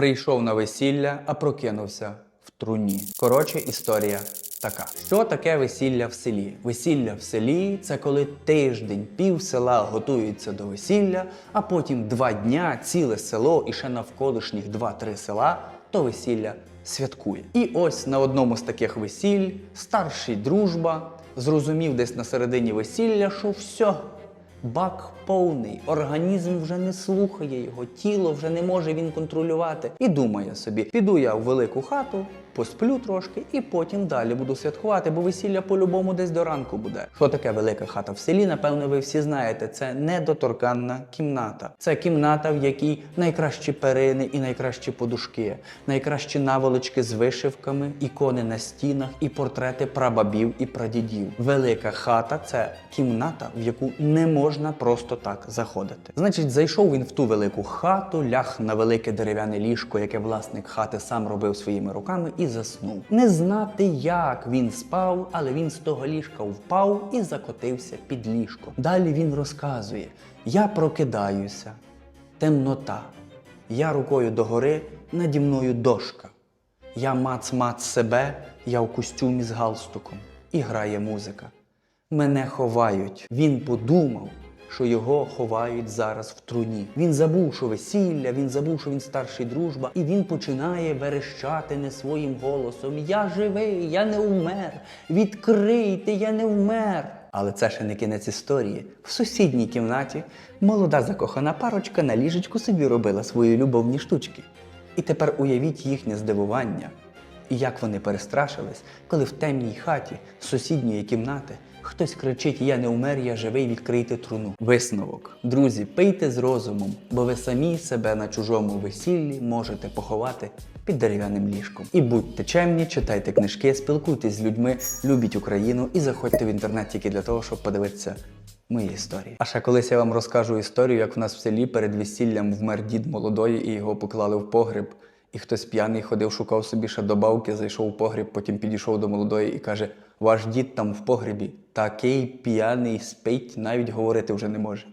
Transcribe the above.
Прийшов на весілля, а прокинувся в труні. Коротше, історія така. Що таке весілля в селі? Весілля в селі це коли тиждень пів села готується до весілля, а потім два дня ціле село і ще навколишніх два-три села то весілля святкує. І ось на одному з таких весіль старший дружба зрозумів десь на середині весілля, що все. Бак повний, організм вже не слухає його, тіло вже не може він контролювати. І думає собі: піду я в велику хату, посплю трошки і потім далі буду святкувати, бо весілля по-любому десь до ранку буде. Що таке велика хата в селі? Напевно, ви всі знаєте. Це недоторканна кімната. Це кімната, в якій найкращі перини і найкращі подушки, найкращі наволочки з вишивками, ікони на стінах і портрети прабабів і прадідів. Велика хата це кімната, в яку не можна просто так заходити. Значить, зайшов він в ту велику хату, ляг на велике дерев'яне ліжко, яке власник хати сам робив своїми руками, і заснув. Не знати, як він спав, але він з того ліжка впав і закотився під ліжко. Далі він розказує: Я прокидаюся, темнота. Я рукою догори, наді мною дошка. Я мац-мац себе, я в костюмі з галстуком. І грає музика. Мене ховають. Він подумав, що його ховають зараз в труні. Він забув, що весілля, він забув, що він старший дружба, і він починає верещати не своїм голосом: Я живий, я не вмер. Відкрийте, я не вмер. Але це ще не кінець історії. В сусідній кімнаті молода закохана парочка на ліжечку собі робила свої любовні штучки. І тепер уявіть їхнє здивування. І як вони перестрашились, коли в темній хаті сусідньої кімнати хтось кричить: Я не умер, я живий, відкрийте труну. Висновок. Друзі, пийте з розумом, бо ви самі себе на чужому весіллі можете поховати під дерев'яним ліжком. І будьте чемні, читайте книжки, спілкуйтесь з людьми, любіть Україну і заходьте в інтернет тільки для того, щоб подивитися. Мої історії. А ще колись я вам розкажу історію, як в нас в селі перед весіллям вмер дід молодої і його поклали в погріб. І хтось п'яний ходив, шукав собі ще добавки, зайшов у погріб, потім підійшов до молодої і каже: Ваш дід там в погрібі такий п'яний спить, навіть говорити вже не може.